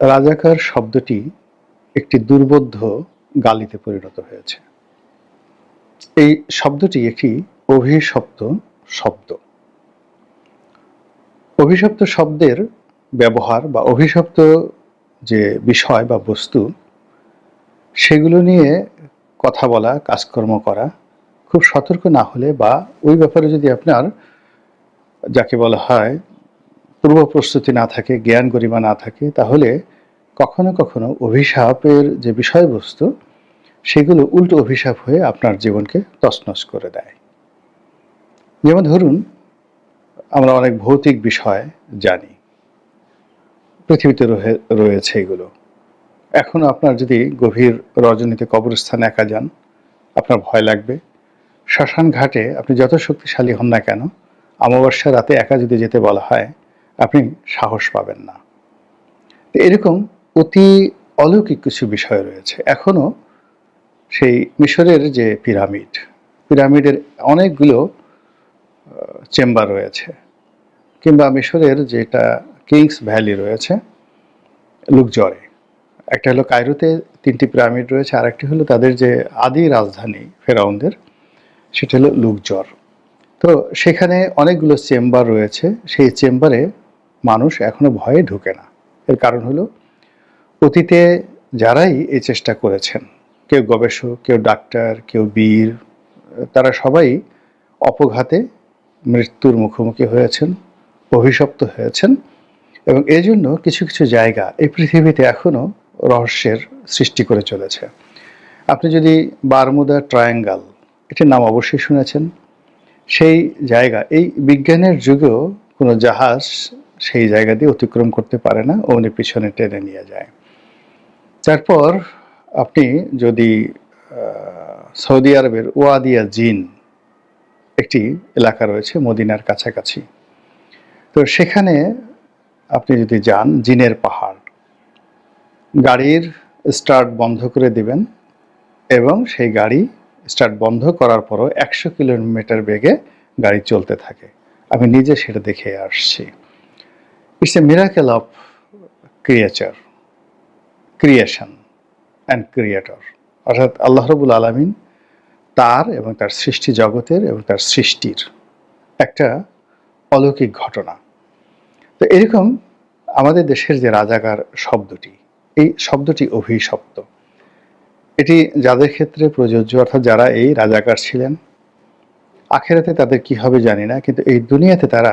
রাজাকার শব্দটি একটি দুর্বোধ্য গালিতে পরিণত হয়েছে। এই শব্দটি একটি অভিশপ্ত শব্দ। অভিশপ্ত শব্দের ব্যবহার বা অভিশপ্ত যে বিষয় বা বস্তু, সেগুলো নিয়ে কথা বলা, কাজকর্ম করা খুব সতর্ক না হলে বা ওই ব্যাপারে যদি আপনার যাকে বলা হয় পূর্ব প্রস্তুতি না থাকে, জ্ঞান গরিমা না থাকে, তাহলে কখনো কখনো অভিশাপের যে বিষয়বস্তু, সেগুলো উল্টো অভিশাপ হয়ে আপনার জীবনকে তছনছ করে দেয়। যেমন ধরুন, আমরা অনেক ভৌতিক বিষয় জানি, পৃথিবীতে রয়েছে এগুলো। এখনও আপনার যদি গভীর রজনীতে কবরস্থানে একা যান, আপনার ভয় লাগবে। শ্মশান ঘাটে আপনি যত শক্তিশালী হন না কেন অমাবস্যা রাতে একা যদি যেতে বলা হয় আপনি সাহস পাবেন না। এরকম অতি অলৌকিক কিছু বিষয় রয়েছে। এখনও সেই মিশরের যে পিরামিড, পিরামিডের অনেকগুলো চেম্বার রয়েছে কিংবা মিশরের যেটা কিংস ভ্যালি রয়েছে লুকজরে একটা হলো কায়রোতে তিনটি পিরামিড রয়েছে আর একটি হলো তাদের যে আদি রাজধানী ফেরাউনদের, সেটা হলো লুকজর তো সেখানে অনেকগুলো চেম্বার রয়েছে, সেই চেম্বারে মানুষ এখনও ভয়ে ঢুকে না। এর কারণ হলো, অতীতে যারাই এই চেষ্টা করেছেন, কেউ গবেষক, কেউ ডাক্তার, কেউ বীর, তারা সবাই অপঘাতে মৃত্যুর মুখোমুখি হয়েছেন, অভিশপ্ত হয়েছেন এবং এই জন্য কিছু কিছু জায়গা এই পৃথিবীতে এখনও রহস্যের সৃষ্টি করে চলেছে। আপনি যদি বারমুদা ট্রায়াঙ্গাল, এটির নাম অবশ্যই শুনেছেন, সেই জায়গা, এই বিজ্ঞানের যুগেও কোনো জাহাজ সেই জায়গা দিয়ে অতিক্রম করতে পারে না, অমনি পিছনে টেনে নিয়ে যায়। তারপর আপনি যদি সৌদি আরবের ওয়াদিয়া জিন একটি এলাকা রয়েছে মদিনার কাছাকাছি, তো সেখানে আপনি যদি যান, জিনের পাহাড়, গাড়ির স্টার্ট বন্ধ করে দিবেন এবং সেই গাড়ি স্টার্ট বন্ধ করার পরও একশো কিলোমিটার বেগে গাড়ি চলতে থাকে। আমি নিজে সেটা দেখে আসছি। It's a miracle of creature creation and creator অর্থাৎ আল্লাহ রবুল আলমিন তার এবং তার সৃষ্টি জগতের এবং তার সৃষ্টির একটা অলৌকিক ঘটনা। তো এরকম আমাদের দেশের যে রাজাকার শব্দটি, এই শব্দটি অভিশপ্ত। এটি যাদের ক্ষেত্রে প্রযোজ্য, অর্থাৎ যারা এই রাজাকার ছিলেন, আখেরাতে তাদের কি হবে জানি না, কিন্তু এই দুনিয়াতে তারা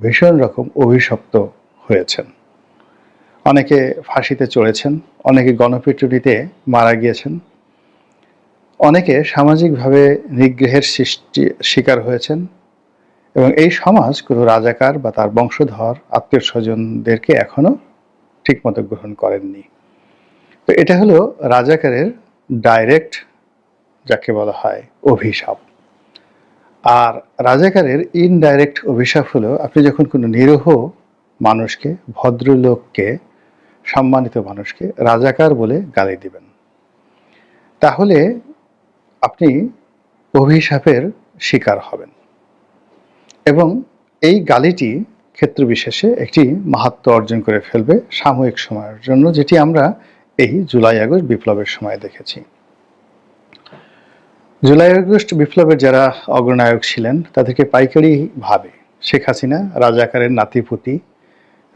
ভীষণ রকম অভিশপ্ত হয়েছেন। অনেকে ফাঁসিতে চড়েছেন, অনেকে গণপিটুনিতে মারা গিয়েছেন। অনেকে সামাজিকভাবে নিগ্রহের সৃষ্টি, শিকার হয়েছেন এবং এই সমাজ কোনো রাজাকার বা তার বংশধর, আত্মীয় স্বজনদেরকে এখনও ঠিকমতো গ্রহণ করেননি। তো এটা হলো রাজাকারের ডাইরেক্ট যাকে বলা হয় অভিশাপ। আর রাজাকারের ইনডাইরেক্ট অভিশাপ হলো আপনি যখন কোনো নিরীহ মানুষকে, ভদ্রলোককে, সম্মানিত মানুষকে রাজাকার বলে গালি দিবেন। তাহলে আপনি অভিশাপের শিকার হবেন। এবং এই গালিটি ক্ষেত্র বিশেষে একটি মাহাত্ম অর্জন করে ফেলবে সাময়িক সময়ের জন্য, যেটি আমরা এই জুলাই আগস্ট বিপ্লবের সময় দেখেছি। জুলাই আগস্ট বিপ্লবের যারা অগ্রনায়ক ছিলেন, তাদেরকে পাইকারি ভাবে শেখ হাসিনা রাজাকারের নাতিপুতি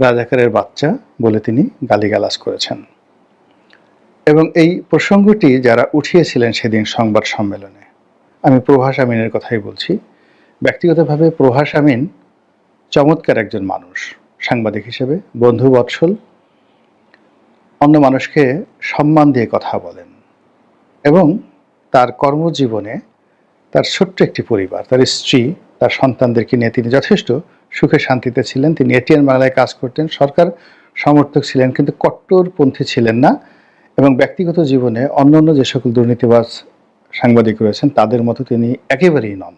রাজাকারের বাচ্চা বলে তিনি গালিগালাজ করেছেন। এবং এই প্রসঙ্গটি যারা উঠিয়েছিলেন সেদিন সংবাদ সম্মেলনে, আমি প্রভাস আমিনের কথাই বলছি। ব্যক্তিগতভাবে প্রভাস আমিন চমৎকার একজন মানুষ, সাংবাদিক হিসেবে, বন্ধু বৎসল, অন্য মানুষকে সম্মান দিয়ে কথা বলেন এবং তার কর্মজীবনে তার ছোট্ট একটি পরিবার, তার স্ত্রী, তার সন্তানদেরকে নিয়ে তিনি যথেষ্ট সুখে শান্তিতে ছিলেন, তিনি এটিএন বাংলায় কাজ করতেন, সরকার সমর্থক ছিলেন কিন্তু কট্টরপন্থী ছিলেন না এবং ব্যক্তিগত জীবনে অন্যান্য যে সকল দুর্নীতিবাজ সাংবাদিক রয়েছেন, তাদের মতো তিনি একেবারেই নন।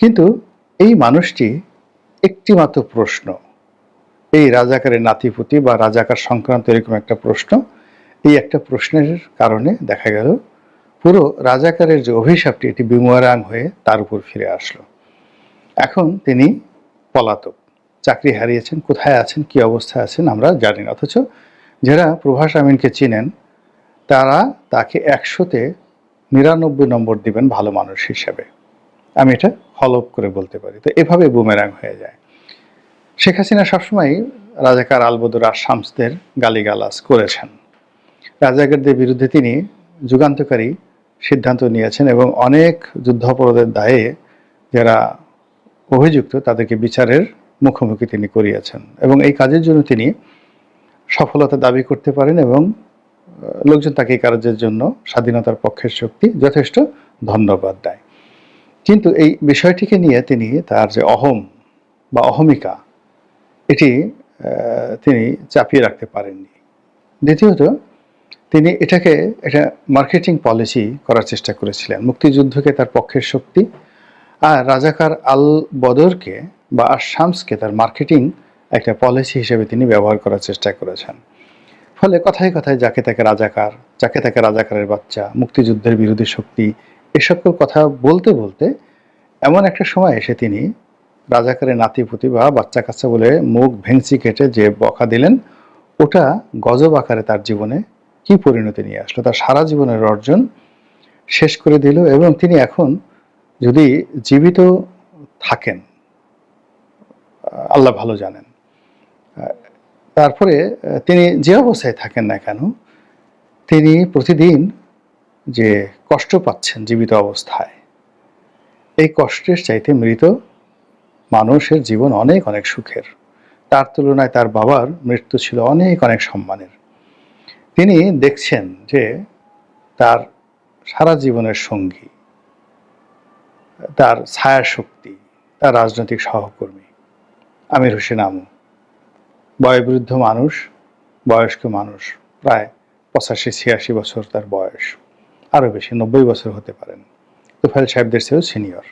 কিন্তু এই মানুষটি একটি মাত্র প্রশ্ন, এই রাজাকারের নাতিপুতি বা রাজাকার সংক্রান্ত এরকম একটা প্রশ্ন, এই একটা প্রশ্নের কারণে দেখা গেল, পুরো রাজাকারের যে অভিশাপটি, এটি বিমরাং হয়ে তার উপর ফিরে আসলো। এখন তিনি পলাতক। চাকরি হারিয়েছেন, কোথায় আছেন, কি অবস্থায় আছেন আমরা জানি না। অথচ যারা প্রভাস আমিনকে চিনেন, তারা তাকে একশোতে নিরানব্বই নম্বর দিবেন ভালো মানুষ হিসেবে। আমি এটা হলপ করে বলতে পারি। তো এভাবে বুমেরাং হয়ে যায়। শেখ হাসিনা সবসময় রাজাকার আলবদুর আর শামসদের গালিগালাজ করেছেন। রাজাকারদের বিরুদ্ধে তিনি যুগান্তকারী সিদ্ধান্ত নিয়েছেন এবং অনেক যুদ্ধাপরাধের দায়ে যারা অভিযুক্ত তাদেরকে বিচারের মুখোমুখি তিনি করিয়াছেন এবং এই কাজের জন্য তিনি সফলতা দাবি করতে পারেন এবং লোকজন তাকে কাজের জন্য স্বাধীনতার পক্ষের শক্তি যথেষ্ট ধন্যবাদ দেয়। কিন্তু এই বিষয়টিকে নিয়ে তিনি তার যে অহম বা অহমিকা, এটি তিনি চাপিয়ে রাখতে পারেননি। দ্বিতীয়ত, তিনি এটাকে একটা মার্কেটিং পলিসি করার চেষ্টা করেছিলেন। মুক্তিযুদ্ধকে তার পক্ষের শক্তি আর রাজাকার আল বদরকে বা শামসকে তার মার্কেটিং একটা পলিসি হিসেবে তিনি ব্যবহার করার চেষ্টা করেছেন। ফলে কথায় কথায় যাকে তাকে রাজাকার, যাকে তাকে রাজাকারের বাচ্চা, মুক্তিযুদ্ধের বিরোধী শক্তি এ সকল কথা বলতে বলতে এমন একটা সময় এসে তিনি রাজাকারের নাতিপুতি বা বাচ্চা কাচ্চা বলে মুখ ভেংচি কেটে যে বকা দিলেন, ওটা গজব আকারে তার জীবনে কি পরিণতি নিয়ে আসলো? তার সারা জীবনের অর্জন শেষ করে দিল এবং তিনি এখন যদি জীবিত থাকেন, আল্লাহ ভালো জানেন। তারপরে, তিনি যে অবস্থায় থাকেন না কেন, তিনি প্রতিদিন যে কষ্ট পাচ্ছেন জীবিত অবস্থায়, এই কষ্টের চাইতে মৃত মানুষের জীবন অনেক অনেক সুখের। তার তুলনায় তার বাবার মৃত্যু ছিল অনেক অনেক সম্মানের। তিনি দেখছেন যে তার সারা জীবনের সঙ্গী তার ছায়া শক্তি তার রাজনৈতিক সহকর্মী। আমির হোসেন আমু। বয়োবৃদ্ধ মানুষ, বয়স্ক মানুষ, প্রায় পঁচাশি, ছিয়াশি বছর তার বয়স। আরও বেশি, নব্বই বছর হতে পারেন। তুফাইল সাহেবদের চেয়েও সিনিয়র।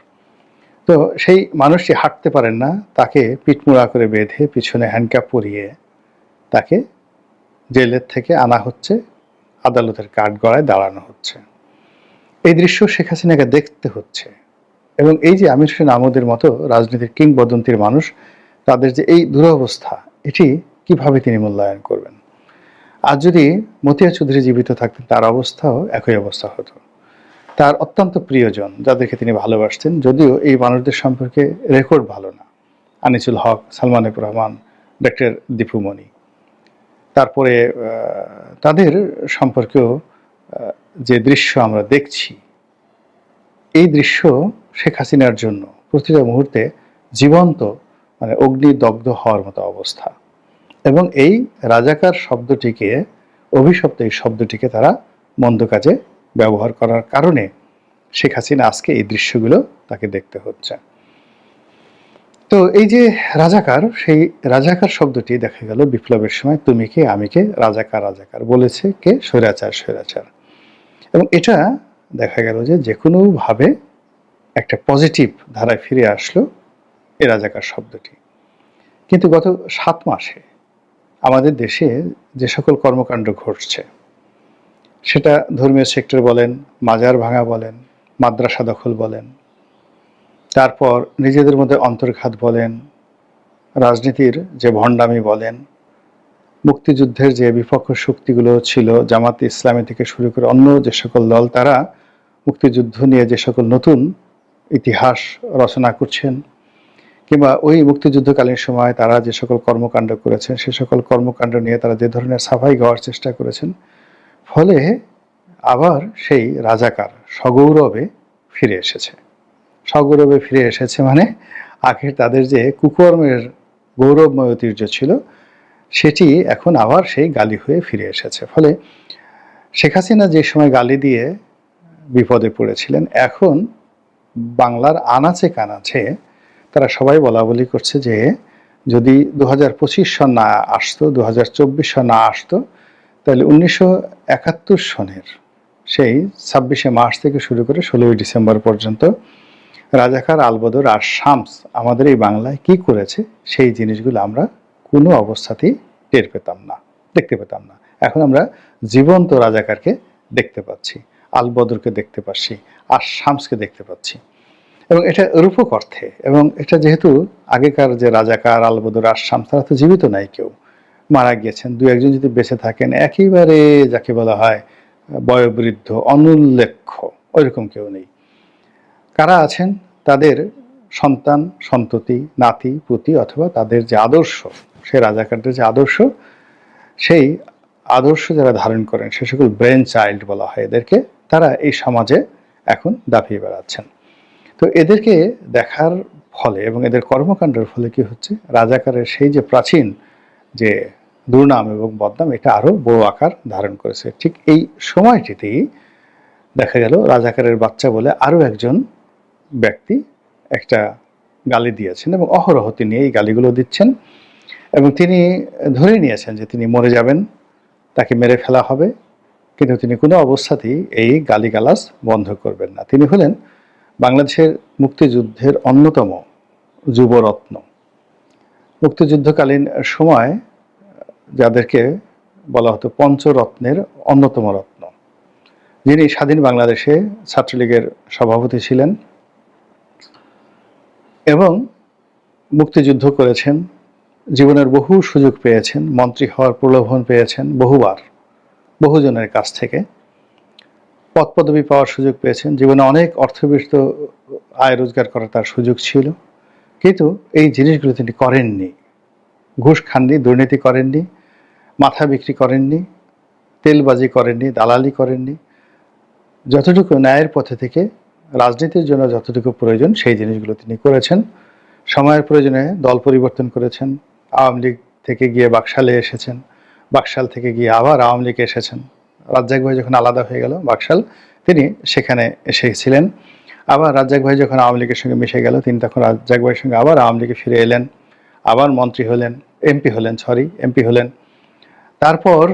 তো সেই মানুষটি হাঁটতে পারেন না, তাকে পিঠমুড়া করে বেঁধে পিছনে হ্যান্ডক্যাপ পরিয়ে তাকে জেলের থেকে আনা হচ্ছে, আদালতের কাঠগড়ায় দাঁড়ানো হচ্ছে। এই দৃশ্য শেখ হাসিনাকে দেখতে হচ্ছে। এবং এই যে আমির হোসেন আহমদের মতো রাজনীতির কিংবদন্তির মানুষ, তাদের যে এই দুরবস্থা, এটি কীভাবে তিনি মূল্যায়ন করবেন? আর যদি মতিয়া চৌধুরী জীবিত থাকতেন, তার অবস্থাও একই অবস্থা হতো। তার অত্যন্ত প্রিয়জন, যাদেরকে তিনি ভালোবাসতেন, যদিও এই মানুষদের সম্পর্কে রেকর্ড ভালো না। আনিসুল হক, সালমান এফ রহমান, ডক্টর দীপুমণি তারপরে তাদের সম্পর্কেও যে দৃশ্য আমরা দেখছি এই দৃশ্য শেখ হাসিনার জন্য প্রতিটা মুহূর্তে জীবন্ত মানে অগ্নিদগ্ধ হওয়ার মতো অবস্থা। এবং এই রাজাকার শব্দটিকে, অভিশপ্ত এই শব্দটিকে তারা মন্দ কাজে ব্যবহার করার কারণে শেখ হাসিনা আজকে এই দৃশ্যগুলো তাকে দেখতে হচ্ছে। তো এই যে রাজাকার, সেই রাজাকার শব্দটি দেখা গেল বিপ্লবের সময়, তুমি কে, আমি কে, রাজাকার রাজাকার বলেছে কে, স্বৈরাচার স্বৈরাচার। এবং এটা দেখা গেল যে যে কোনোভাবে একটা পজিটিভ ধারায় ফিরে আসলো এ রাজাকার শব্দটি। কিন্তু গত সাত মাসে আমাদের দেশে যে সকল কর্মকাণ্ড ঘটছে, সেটা ধর্মীয় সেক্টর বলেন, মাজার ভাঙা বলেন, মাদ্রাসা দখল বলেন, তারপর নিজেদের মধ্যে অন্তর্ঘাত বলেন, রাজনীতির যে ভণ্ডামি বলেন, মুক্তিযুদ্ধের যে বিপক্ষ শক্তিগুলো ছিল, জামাত ইসলামী থেকে শুরু করে অন্য যে সকল দল, তারা মুক্তিযুদ্ধ নিয়ে যে সকল নতুন ইতিহাস রচনা করছেন, কিংবা ওই মুক্তিযুদ্ধকালীন সময় তারা যে সকল কর্মকাণ্ড করেছেন, সে সকল কর্মকাণ্ড নিয়ে তারা যে ধরনের সাফাই গাওয়ার চেষ্টা করেছেন, ফলে আবার সেই রাজাকার সগৌরবে ফিরে এসেছে। সগৌরবে ফিরে এসেছে মানে আগের তাদের যে কুকর্মের গৌরবময় ঐতিহ্য ছিল, সেটি এখন আবার সেই গালি হয়ে ফিরে এসেছে। ফলে শেখ হাসিনা যে সময় গালি দিয়ে বিপদে পড়েছিলেন। এখন বাংলার আনাচে কানাচে তারা সবাই বলা বলি করছে যে, যদি দু হাজার পঁচিশ সন না আসতো দু হাজার চব্বিশ সন না আসতো, তাহলে উনিশশো একাত্তর সনের সেই ছাব্বিশে মার্চ থেকে শুরু করে ষোলোই ডিসেম্বর পর্যন্ত রাজাকার আলবদর আর শামস আমাদের এই বাংলায় কি করেছে, সেই জিনিসগুলো আমরা কোনো অবস্থাতেই টের পেতাম না, দেখতে পেতাম না। এখন আমরা জীবন্ত রাজাকারকে দেখতে পাচ্ছি। আলবদরকে দেখতে পাচ্ছি, আর শামসকে দেখতে পাচ্ছি। এবং এটা রূপক অর্থে, এবং এটা যেহেতু আগেকার যে রাজাকার আলবদর আর শামস, তারা তো জীবিত নাই কেউ। মারা গিয়েছেন, দু একজন যদি বেঁচে থাকেন, একেবারে যাকে বলা হয়, বয়োবৃদ্ধ, অনুল্লেখ্য, ওইরকম কেউ নেই। কারা আছেন? তাদের সন্তান, সন্ততি, নাতি, পুতি, অথবা তাদের যে আদর্শ, সে রাজাকারদের যে আদর্শ, সেই আদর্শ যারা ধারণ করেন, সে সকল ব্রেন চাইল্ড বলা হয় এদেরকে তারা এই সমাজে এখন দাপিয়ে বেড়াচ্ছেন। তো এদেরকে দেখার ফলে এবং এদের কর্মকাণ্ডের ফলে কি হচ্ছে? রাজাকারের সেই যে প্রাচীন যে দুর্নাম এবং বদনাম, এটা আরও বড় আকার ধারণ করেছে। ঠিক এই সময়টিতেই দেখা গেল রাজাকারের বাচ্চা বলে আরও একজন ব্যক্তি একটা গালি দিয়েছেন এবং অহরহ তিনি এই গালিগুলো দিচ্ছেন এবং তিনি ধরে নিয়েছেন যে তিনি মরে যাবেন, তাকে মেরে ফেলা হবে। কিন্তু তিনি কোনো অবস্থাতেই এই গালিগালাজ বন্ধ করবেন না। তিনি হলেন বাংলাদেশের মুক্তিযুদ্ধের অন্যতম যুবরত্ন। মুক্তিযুদ্ধকালীন সময় যাদেরকে বলা হতো পঞ্চরত্নের অন্যতম রত্ন। যিনি স্বাধীন বাংলাদেশে ছাত্রলীগের সভাপতি ছিলেন এবং মুক্তিযুদ্ধ করেছেন, জীবনের বহু সুযোগ পেয়েছেন, মন্ত্রী হওয়ার প্রলোভন পেয়েছেন বহুবার। বহুজনের কাছ থেকে পদ পদবি পাওয়ার সুযোগ পেয়েছেন। জীবনে অনেক অর্থবিষ্ট আয় রোজগার করার তার সুযোগ ছিল। কিন্তু এই জিনিসগুলো তিনি করেননি। ঘুষ খাননি, দুর্নীতি করেননি, মাথা বিক্রি করেননি, তেলবাজি করেননি, দালালি করেননি। যতটুকু ন্যায়ের পথে থেকে, রাজনীতির জন্য যতটুকু প্রয়োজন, সেই জিনিসগুলো তিনি করেছেন। সময়ের প্রয়োজনে দল পরিবর্তন করেছেন। আওয়ামী লীগ থেকে গিয়ে বাকশালে এসেছেন। বাকশাল থেকে গিয়ে আবার আওয়ামী লীগে এসেছেন। রাজ্জাক ভাই যখন আলাদা হয়ে গেল, বাকশাল, তিনি সেখানে এসেছিলেন। আবার রাজ্জাক ভাই যখন আওয়ামী লীগের সঙ্গে মিশে গেল, তিনি তখন রাজ্জাক ভাইয়ের সঙ্গে আবার আওয়ামী লীগে ফিরে এলেন। আবার মন্ত্রী হলেন, এমপি হলেন, সরি, এমপি হলেন। তারপর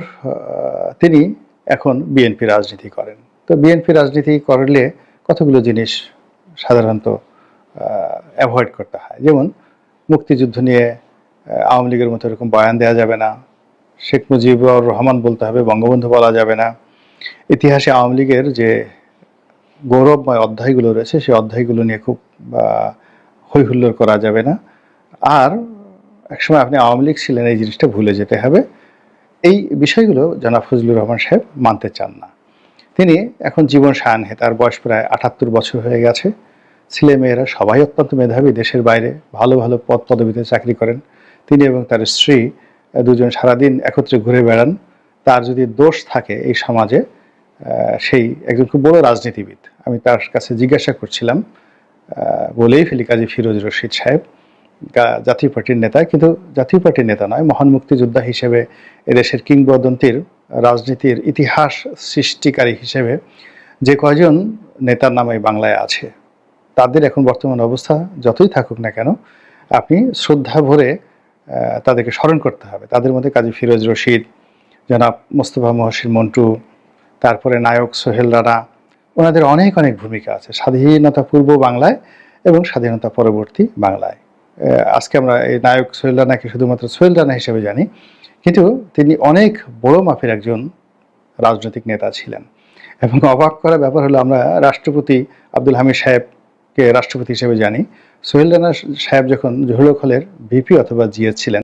তিনি এখন বিএনপি রাজনীতি করেন। তো বিএনপি রাজনীতি করলে কতগুলো জিনিস সাধারণত অ্যাভয়েড করতে হয়? যেমন, মুক্তিযুদ্ধ নিয়ে আওয়ামী লীগের মতো এরকম বয়ান দেওয়া যাবে না। শেখ মুজিবুর রহমান বলতে হবে বঙ্গবন্ধু বলা যাবে না। ইতিহাসে আওয়ামী লীগের যে গৌরবময় অধ্যায়গুলো রয়েছে সেই অধ্যায়গুলো নিয়ে খুব আহ, হৈ হুল্লোড় করা যাবে না। আর একসময় আপনি আওয়ামী লীগ ছিলেন এই জিনিসটা ভুলে যেতে হবে। এই বিষয়গুলো জনাব ফজলুর রহমান সাহেব মানতে চান না। তিনি এখন জীবন সায়ানহে তার বয়স প্রায় আটাত্তর বছর হয়ে গেছে। ছেলে মেয়েরা সবাই অত্যন্ত মেধাবী দেশের বাইরে ভালো ভালো পদ পদবিতে চাকরি করেন। তিনি এবং তার স্ত্রী দুজন সারাদিন একত্রে ঘুরে বেড়ান, তার যদি দোষ থাকে এই সমাজে সেই একজন খুব বড় রাজনীতিবিদ। আমি তার কাছে জিজ্ঞাসা করছিলাম বলেই ফেলি কাজী ফিরোজ রশিদ সাহেব জাতীয় পার্টির নেতা, কিন্তু জাতীয় পার্টির নেতা নয়, মহান মুক্তিযোদ্ধা হিসেবে এদেশের কিংবদন্তির রাজনীতির ইতিহাস সৃষ্টিকারী হিসেবে যে কয়জন নেতার নামে বাংলায় আছে, তাদের এখন বর্তমান অবস্থা যতই থাকুক না কেন, আপনি শ্রদ্ধা ভরে তাদেরকে স্মরণ করতে হবে। তাদের মধ্যে কাজী ফিরোজ রশিদ, জনাব মোস্তফা মহসিন মন্টু, তারপরে নায়ক সোহেল রানা, ওনাদের অনেক অনেক ভূমিকা আছে। স্বাধীনতা পূর্ব বাংলায় এবং স্বাধীনতা পরবর্তী বাংলায়। আজকে আমরা এই নায়ক সোহেল রানাকে শুধুমাত্র সোহেল রানা হিসেবে জানি, কিন্তু তিনি অনেক বড় মাপের একজন রাজনৈতিক নেতা ছিলেন। এবং অবাক করা ব্যাপার হলো, আমরা রাষ্ট্রপতি আব্দুল হামিদ সাহেবকে রাষ্ট্রপতি হিসেবে জানি। সোহেল রানা সাহেব যখন জহুরুল হলের ভিপি অথবা জিএস ছিলেন